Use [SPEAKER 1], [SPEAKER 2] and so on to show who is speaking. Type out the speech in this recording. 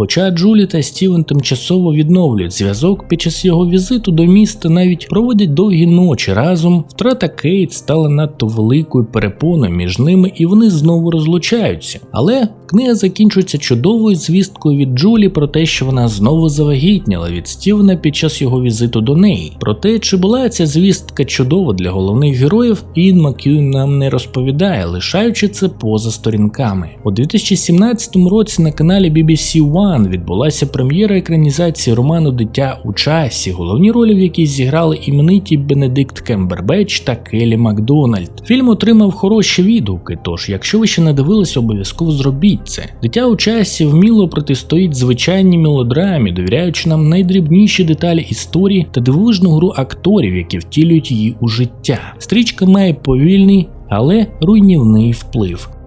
[SPEAKER 1] Хоча Джулі та Стівен тимчасово відновлюють зв'язок під час його візиту до міста, навіть проводять довгі ночі разом. Втрата Кейт стала надто великою перепоною між ними, і вони знову розлучаються. Але книга закінчується чудовою звісткою від Джулі про те, що вона знову завагітніла від Стівена під час його візиту до неї. Про те, чи була ця звістка чудова для головних героїв, Ін Мак'юн нам не розповідає, лишаючи це поза сторінками. У 2017 році на каналі BBC One відбулася прем'єра екранізації роману Дитя у часі, головні ролі в якій зіграли імениті Бенедикт Кембербеч та Келі Макдональд. Фільм отримав хороші відгуки, тож, якщо ви ще не дивилися, обов'язково зробіть. Дитя у часі вміло протистоїть звичайній мелодрамі, довіряючи нам найдрібніші деталі історії та дивовижну гру акторів, які втілюють її у життя. Стрічка має повільний, але руйнівний вплив.